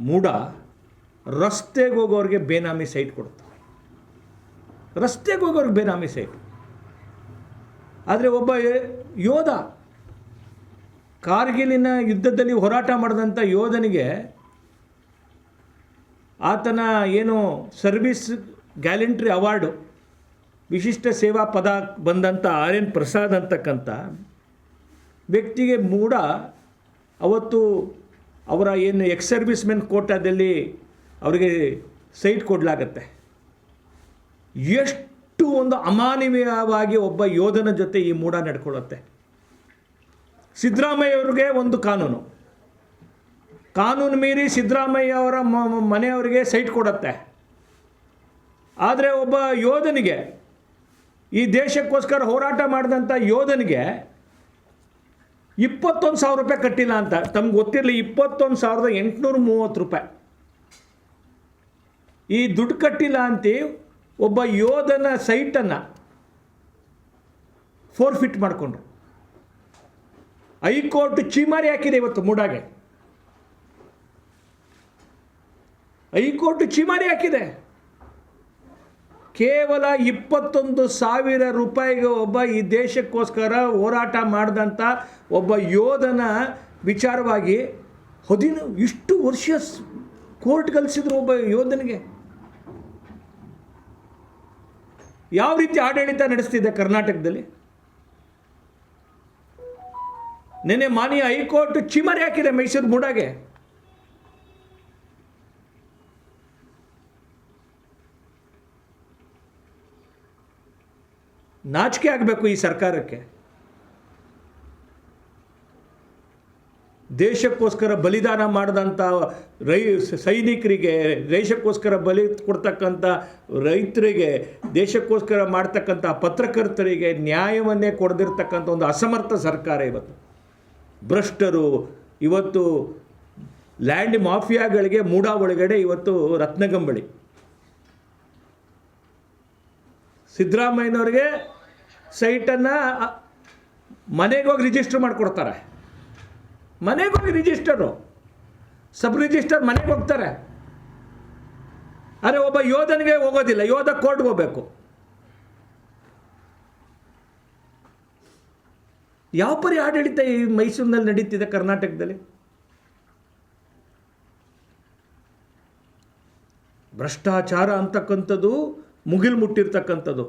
ಮೂಡ ರಸ್ತೆಗೆ ಹೋಗೋರಿಗೆ ಬೇನಾಮಿ ಸೈಟ್ ಕೊಡುತ್ತೆ. ರಸ್ತೆಗೆ ಹೋಗೋರಿಗೆ ಬೇನಾಮಿ ಸೈಟ್. ಆದರೆ ಒಬ್ಬ ಯೋಧ ಕಾರ್ಗಿಲಿನ ಯುದ್ಧದಲ್ಲಿ ಹೋರಾಟ ಮಾಡಿದಂಥ ಯೋಧನಿಗೆ ಆತನ ಏನು ಸರ್ವಿಸ್ ಗ್ಯಾಲೆಂಟ್ರಿ ಅವಾರ್ಡು, ವಿಶಿಷ್ಟ ಸೇವಾ ಪದ ಬಂದಂಥ ಆರ್ ಎನ್ ಪ್ರಸಾದ್ ಅಂತಕ್ಕಂಥ ವ್ಯಕ್ತಿಗೆ ಮೂಡ ಅವತ್ತು ಅವರ ಏನು ಎಕ್ಸ್ ಸರ್ವಿಸ್ ಮೆನ್ ಕೋಟಾದಲ್ಲಿ ಅವರಿಗೆ ಸೈಟ್ ಕೊಡಲಾಗತ್ತೆ. ಎಷ್ಟು ಒಂದು ಅಮಾನವೀಯವಾಗಿ ಒಬ್ಬ ಯೋಧನ ಜೊತೆ ಈ ಮೂಢ ನಡ್ಕೊಳ್ಳುತ್ತೆ. ಸಿದ್ದರಾಮಯ್ಯ ಅವ್ರಿಗೆ ಒಂದು ಕಾನೂನು. ಕಾನೂನು ಮೀರಿ ಸಿದ್ದರಾಮಯ್ಯ ಅವರ ಮನೆಯವರಿಗೆ ಸೈಟ್ ಕೊಡುತ್ತೆ. ಆದರೆ ಒಬ್ಬ ಯೋಧನಿಗೆ ಈ ದೇಶಕ್ಕೋಸ್ಕರ ಹೋರಾಟ ಮಾಡಿದಂಥ ಯೋಧನಿಗೆ ಇಪ್ಪತ್ತೊಂದು ಸಾವಿರ ರೂಪಾಯಿ ಕಟ್ಟಿಲ್ಲ ಅಂತ. ತಮ್ಗೆ ಗೊತ್ತಿರಲಿ, ಇಪ್ಪತ್ತೊಂದು ಸಾವಿರದ ಎಂಟುನೂರ ಮೂವತ್ತು ರೂಪಾಯಿ. ಈ ದುಡ್ಡು ಕಟ್ಟಿಲ್ಲ ಅಂತ ಒಬ್ಬ ಯೋಧನ ಸೈಟನ್ನು ಫೋರ್ ಫಿಟ್ ಮಾಡಿಕೊಂಡ್ರು. ಹೈಕೋರ್ಟ್ ಚೀಮಾರಿ ಹಾಕಿದೆ ಇವತ್ತು ಮೂಡಾಗೆ. ಹೈಕೋರ್ಟ್ ಚೀಮಾರಿ ಹಾಕಿದೆ. ಕೇವಲ ಇಪ್ಪತ್ತೊಂದು ಸಾವಿರ ರೂಪಾಯಿಗೆ ಒಬ್ಬ ಈ ದೇಶಕ್ಕೋಸ್ಕರ ಹೋರಾಟ ಮಾಡಿದಂಥ ಒಬ್ಬ ಯೋಧನ ವಿಚಾರವಾಗಿ ಹದಿನ ಇಷ್ಟು ವರ್ಷ ಕೋರ್ಟ್ ಕಲಿಸಿದ್ರು ಒಬ್ಬ ಯೋಧನಿಗೆ. ಯಾವ ರೀತಿ ಆಡಳಿತ ನಡೆಸ್ತಿದೆ ಕರ್ನಾಟಕದಲ್ಲಿ? ನಿನ್ನೆ ಮಾನ್ಯ ಹೈಕೋರ್ಟ್ ಚಿಮರಿ ಹಾಕಿದೆ ಮೈಸೂರು ಮೂಡಾಗೆ. ನಾಚಿಕೆ ಆಗಬೇಕು ಈ ಸರ್ಕಾರಕ್ಕೆ. ದೇಶಕ್ಕೋಸ್ಕರ ಬಲಿದಾನ ಮಾಡಿದಂಥ ರೈ ಸೈನಿಕರಿಗೆ, ದೇಶಕ್ಕೋಸ್ಕರ ಬಲಿ ಕೊಡ್ತಕ್ಕಂಥ ರೈತರಿಗೆ, ದೇಶಕ್ಕೋಸ್ಕರ ಮಾಡ್ತಕ್ಕಂಥ ಪತ್ರಕರ್ತರಿಗೆ ನ್ಯಾಯವನ್ನೇ ಕೊಡದಿರ್ತಕ್ಕಂಥ ಒಂದು ಅಸಮರ್ಥ ಸರ್ಕಾರ ಇವತ್ತು. ಭ್ರಷ್ಟರು ಇವತ್ತು ಲ್ಯಾಂಡ್ ಮಾಫಿಯಾಗಳಿಗೆ ಮೂಡ ಒಳಗಡೆ ಇವತ್ತು ರತ್ನಗಂಬಳಿ. ಸಿದ್ದರಾಮಯ್ಯನವ್ರಿಗೆ ಸೈಟನ್ನು ಮನೆಗೆ ಹೋಗಿ ರಿಜಿಸ್ಟರ್ ಮಾಡಿಕೊಡ್ತಾರೆ. ಮನೆಗೆ ಹೋಗಿ ರಿಜಿಸ್ಟರು ಸಬ್ ರಿಜಿಸ್ಟರ್ ಮನೆಗೆ ಹೋಗ್ತಾರೆ. ಆದರೆ ಒಬ್ಬ ಯೋಧನಿಗೆ ಹೋಗೋದಿಲ್ಲ, ಯೋಧ ಕೋರ್ಟ್ಗೆ ಹೋಗಬೇಕು. ಯಾವ ಪರಿ ಆಡಳಿತ ಈ ಮೈಸೂರಿನಲ್ಲಿ ನಡೀತಿದೆ ಕರ್ನಾಟಕದಲ್ಲಿ? ಭ್ರಷ್ಟಾಚಾರ ಅಂತಕ್ಕಂಥದ್ದು, ಮುಗಿಲು ಮುಟ್ಟಿರ್ತಕ್ಕಂಥದ್ದು.